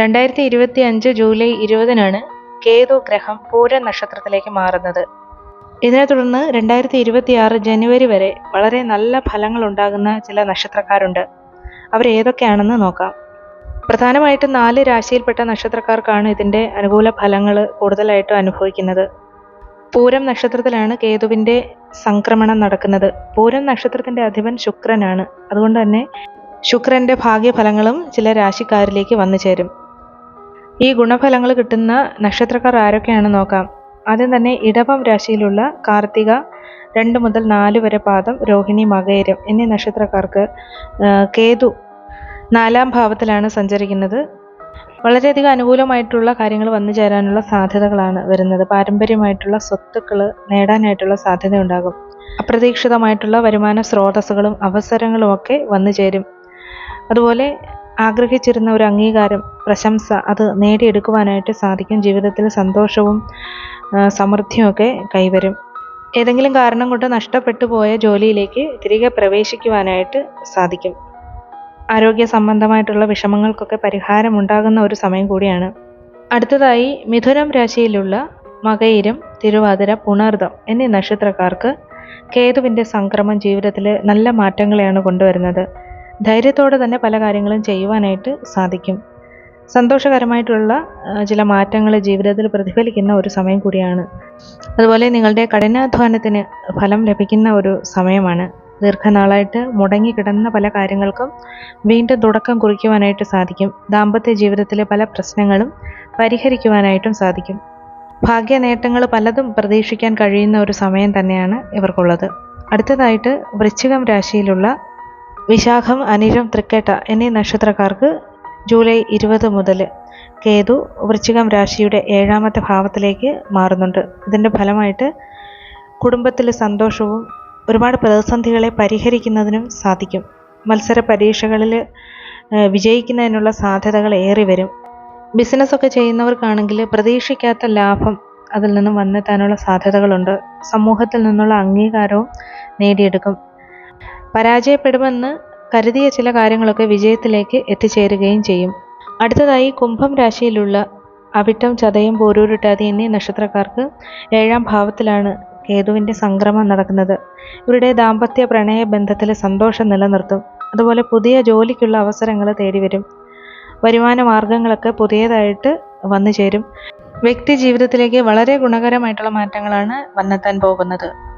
രണ്ടായിരത്തി ഇരുപത്തി അഞ്ച് ജൂലൈ ഇരുപതിനാണ് കേതു ഗ്രഹം പൂര നക്ഷത്രത്തിലേക്ക് മാറുന്നത്. ഇതിനെ തുടർന്ന് രണ്ടായിരത്തി ഇരുപത്തി ആറ് ജനുവരി വരെ വളരെ നല്ല ഫലങ്ങൾ ഉണ്ടാകുന്ന ചില നക്ഷത്രക്കാരുണ്ട്. അവർ ഏതൊക്കെയാണെന്ന് നോക്കാം. പ്രധാനമായിട്ടും നാല് രാശിയിൽപ്പെട്ട നക്ഷത്രക്കാർക്കാണ് ഇതിന്റെ അനുകൂല ഫലങ്ങൾ കൂടുതലായിട്ടും അനുഭവിക്കുന്നത്. പൂരം നക്ഷത്രത്തിലാണ് കേതുവിന്റെ സംക്രമണം നടക്കുന്നത്. പൂരം നക്ഷത്രത്തിന്റെ അധിപൻ ശുക്രനാണ്. അതുകൊണ്ട് തന്നെ ശുക്രന്റെ ഭാഗ്യഫലങ്ങളും ചില രാശിക്കാരിലേക്ക് വന്നു ചേരും. ഈ ഗുണഫലങ്ങൾ കിട്ടുന്ന നക്ഷത്രക്കാർ ആരൊക്കെയാണെന്ന് നോക്കാം. ആദ്യം തന്നെ ഇടവം രാശിയിലുള്ള കാർത്തിക രണ്ട് മുതൽ നാല് വരെ പാദം രോഹിണി മകേരം എന്നീ നക്ഷത്രക്കാർക്ക് കേതു നാലാം ഭാവത്തിലാണ് സഞ്ചരിക്കുന്നത്. വളരെയധികം അനുകൂലമായിട്ടുള്ള കാര്യങ്ങൾ വന്നു ചേരാനുള്ള സാധ്യതകളാണ് വരുന്നത്. പാരമ്പര്യമായിട്ടുള്ള സ്വത്തുക്കൾ നേടാനായിട്ടുള്ള സാധ്യത ഉണ്ടാകും അപ്രതീക്ഷിതമായിട്ടുള്ള വരുമാന സ്രോതസ്സുകളും അവസരങ്ങളും ഒക്കെ വന്നു ചേരും. അതുപോലെ ആഗ്രഹിച്ചിരുന്ന ഒരു അംഗീകാരം പ്രശംസ അത് നേടിയെടുക്കുവാനായിട്ട് സാധിക്കും. ജീവിതത്തിൽ സന്തോഷവും സമൃദ്ധിയും ഒക്കെ കൈവരും. ഏതെങ്കിലും കാരണം കൊണ്ട് നഷ്ടപ്പെട്ടു പോയ ജോലിയിലേക്ക് തിരികെ പ്രവേശിക്കുവാനായിട്ട് സാധിക്കും. ആരോഗ്യ സംബന്ധമായിട്ടുള്ള വിഷമങ്ങൾക്കൊക്കെ പരിഹാരമുണ്ടാകുന്ന ഒരു സമയം കൂടിയാണ്. അടുത്തതായി മിഥുനം രാശിയിലുള്ള മകയിരം തിരുവാതിര പുണർദം എന്നീ നക്ഷത്രക്കാർക്ക് കേതുവിന്റെ സംക്രമം ജീവിതത്തിൽ നല്ല മാറ്റങ്ങളെയാണ് കൊണ്ടുവരുന്നത്. ധൈര്യത്തോടെ തന്നെ പല കാര്യങ്ങളും ചെയ്യുവാനായിട്ട് സാധിക്കും. സന്തോഷകരമായിട്ടുള്ള ചില മാറ്റങ്ങൾ ജീവിതത്തിൽ പ്രതിഫലിക്കുന്ന ഒരു സമയം കൂടിയാണ്. അതുപോലെ നിങ്ങളുടെ കഠിനാധ്വാനത്തിന് ഫലം ലഭിക്കുന്ന ഒരു സമയമാണ്. ദീർഘനാളായിട്ട് മുടങ്ങിക്കിടന്ന പല കാര്യങ്ങൾക്കും വീണ്ടും തുടക്കം കുറിക്കുവാനായിട്ട് സാധിക്കും. ദാമ്പത്യ ജീവിതത്തിലെ പല പ്രശ്നങ്ങളും പരിഹരിക്കുവാനായിട്ടും സാധിക്കും. ഭാഗ്യ നേട്ടങ്ങൾ പലതും പ്രതീക്ഷിക്കാൻ കഴിയുന്ന ഒരു സമയം തന്നെയാണ് ഇവർക്കുള്ളത്. അടുത്തതായിട്ട് വൃശ്ചികം രാശിയിലുള്ള വിശാഖം അനിഴം തൃക്കേട്ട എന്നീ നക്ഷത്രക്കാർക്ക് ജൂലൈ ഇരുപത് മുതൽ കേതു വൃശ്ചികം രാശിയുടെ ഏഴാമത്തെ ഭാവത്തിലേക്ക് മാറുന്നുണ്ട്. ഇതിന്റെ ഫലമായിട്ട് കുടുംബത്തിൽ സന്തോഷവും ഒരുപാട് പ്രതിസന്ധികളെ പരിഹരിക്കുന്നതിനും സാധിക്കും. മത്സര പരീക്ഷകളിൽ വിജയിക്കുന്നതിനുള്ള സാധ്യതകൾ ഏറി വരും. ബിസിനസ്സൊക്കെ ചെയ്യുന്നവർക്കാണെങ്കിൽ പ്രതീക്ഷിക്കാത്ത ലാഭം അതിൽ നിന്നും വന്നെത്താനുള്ള സാധ്യതകളുണ്ട്. സമൂഹത്തിൽ നിന്നുള്ള അംഗീകാരവും നേടിയെടുക്കും. പരാജയപ്പെടുമെന്ന് കരുതിയ ചില കാര്യങ്ങളൊക്കെ വിജയത്തിലേക്ക് എത്തിച്ചേരുകയും ചെയ്യും. അടുത്തതായി കുംഭം രാശിയിലുള്ള അവിട്ടം ചതയം പോരൂരുട്ടാതി എന്നീ നക്ഷത്രക്കാർക്ക് ഏഴാം ഭാവത്തിലാണ് കേതുവിന്റെ സംക്രമം നടക്കുന്നത്. ഇവരുടെ ദാമ്പത്യ പ്രണയ ബന്ധത്തിൽ സന്തോഷം നിലനിർത്തും. അതുപോലെ പുതിയ ജോലിക്കുള്ള അവസരങ്ങൾ തേടിവരും വരുമാന മാർഗങ്ങളൊക്കെ പുതിയതായിട്ട് വന്നു ചേരും വ്യക്തി ജീവിതത്തിലേക്ക് വളരെ ഗുണകരമായിട്ടുള്ള മാറ്റങ്ങളാണ് വന്നെത്താൻ പോകുന്നത്.